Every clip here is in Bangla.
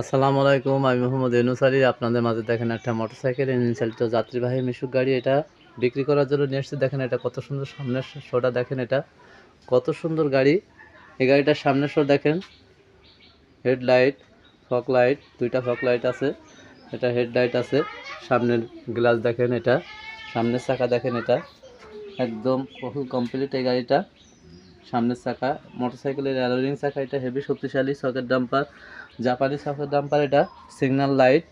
আসসালামু আলাইকুম, আমি মোহাম্মদ ইউনুসারি আপনাদের মাঝে দেখেন একটা মোটরসাইকেল, ইঞ্জিন চালিত যাত্রীবাহী মিশুক গাড়ি। এটা বিক্রি করার জন্য নিয়ে এসেছে। দেখেন এটা কত সুন্দর সামনের শোটা, দেখেন এটা। কত সুন্দর গাড়ি। এই গাড়িটার সামনের শো দেখেন। হেডলাইট ফক লাইট, দুইটা ফক লাইট আছে। এটা হেডলাইট আছে। সামনের গ্লাস দেখেন এটা। সামনের চাকা দেখেন এটা। একদম ফুল কমপ্লিট এই গাড়িটা। সামনের চাকা, মোটরসাইকেলের অ্যালোরিং চাকা, এটা হেভি শক্তিশালী, সকেট ডাম্পার। জাপানি সকেট ডাম্পার এটা সিগন্যাল লাইট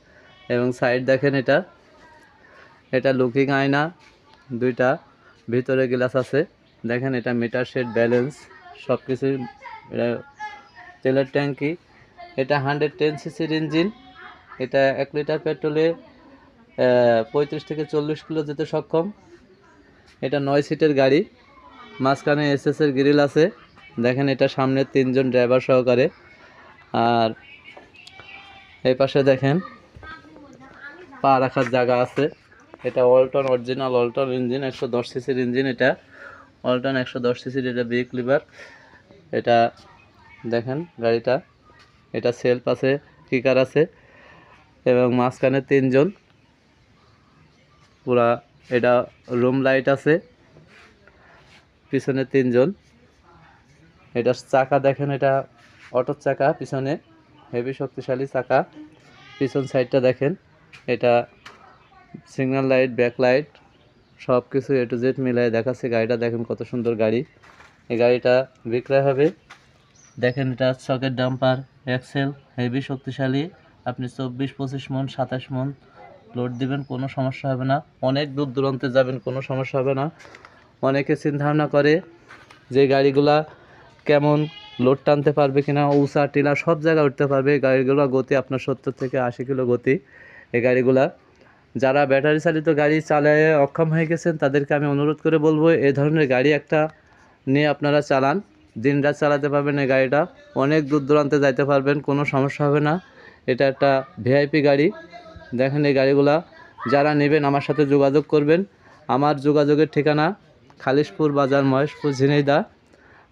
এবং সাইড দেখেন এটা। এটা লুকিং আয়না, দুইটা। ভিতরে গ্লাস আছে। দেখেন এটা মিটার সেট ব্যালেন্স সব কিছুই এটা তেলের ট্যাঙ্কি এটা হান্ড্রেড টেন সিসির ইঞ্জিন এটা এক লিটার পেট্রোলে পঁয়ত্রিশ থেকে চল্লিশ কিলো যেতে সক্ষম। এটা নয় সিটের গাড়ি। মাঝখানে এসএস এর গ্রিল আছে। দেখেন এটা সামনে তিনজন ড্রাইভার সহকারে। আর এই পাশে দেখেন, পা রাখার জায়গা আছে। এটা অল্টন অরিজিনাল অল্টন ইঞ্জিন একশো দশ সিসির ইঞ্জিন এটা। অল্টন একশো দশ সিসির এটা ব্রেক লিভার এটা দেখেন গাড়িটা, এটা সেলফ আছে কিকার আছে, এবং মাঝখানে তিনজন। পুরা এটা রুম লাইট আছে, পিছনে তিনজন। এটা চাকা দেখেন, এটা অটোর চাকা, পিছনে হেভি শক্তিশালী চাকা। পিছন সাইডটা দেখেন, এটা সিগন্যাল লাইট ব্যাক লাইট সব কিছু এ টু জেড মিলাই দেখাচ্ছে গাড়িটা। দেখেন কত সুন্দর গাড়ি। এই গাড়িটা বিক্রয় হবে। দেখেন এটা চকের ডাম্পার এক্সেল হেভি শক্তিশালী। আপনি চব্বিশ, পঁচিশ মন, সাতাশ মন লোড দিবেন, কোনো সমস্যা হবে না। অনেক দূর দূরান্তে যাবেন, কোনো সমস্যা হবে না। অনেকে চিন্তাভাবনা করে যে গাড়িগুলা কেমন লোড টানতে পারবে কিনা, উষা, টিলা সব জায়গায় উঠতে পারবে। গাড়িগুলো গতি আপনার সত্তর থেকে আশি কিলো গতি এই গাড়িগুলা। যারা ব্যাটারি চালিত গাড়ি চালায় অক্ষম হয়ে গেছেন, তাদেরকে আমি অনুরোধ করে বলব, এ ধরনের গাড়ি একটা নিয়ে আপনারা চালান। দিন রাত চালাতে পারবেন এই গাড়িটা। অনেক দূর দূরান্তে যাইতে পারবেন, কোনো সমস্যা হবে না। এটা একটা ভিআইপি গাড়ি। দেখেন এই গাড়িগুলা। যারা নেবেন, আমার সাথে যোগাযোগ করবেন। আমার যোগাযোগের ঠিকানা খালিশপুর বাজার মহেশপুর ঝিনাইদা।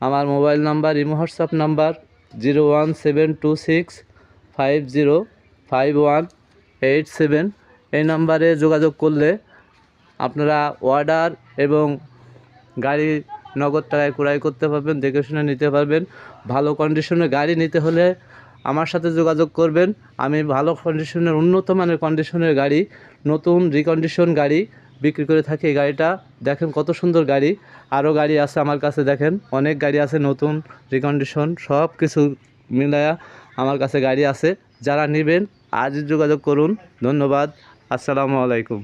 আমার mobile number, imo, WhatsApp number zero one seven two six five zero five one eight seven. এই নাম্বারে যোগাযোগ করলে আপনারা অর্ডার এবং গাড়ি নগদ টাকায় ক্রয় করতে পারবেন, দেখে শুনে নিতে পারবেন। ভালো কন্ডিশনের গাড়ি নিতে হলে আমার সাথে যোগাযোগ করবেন। আমি ভালো কন্ডিশনের উন্নত মানের কন্ডিশনের গাড়ি, নতুন রিকন্ডিশন গাড়ি বিক্রি করে থাকি এই গাড়িটা। দেখেন কত সুন্দর গাড়ি। আরও গাড়ি আছে আমার কাছে, দেখেন। অনেক গাড়ি আছে, নতুন রিকন্ডিশন সব কিছু মিলায়া আমার কাছে গাড়ি আছে। যারা নেবেন আজ যোগাযোগ করুন। ধন্যবাদ। আসসালামু আলাইকুম।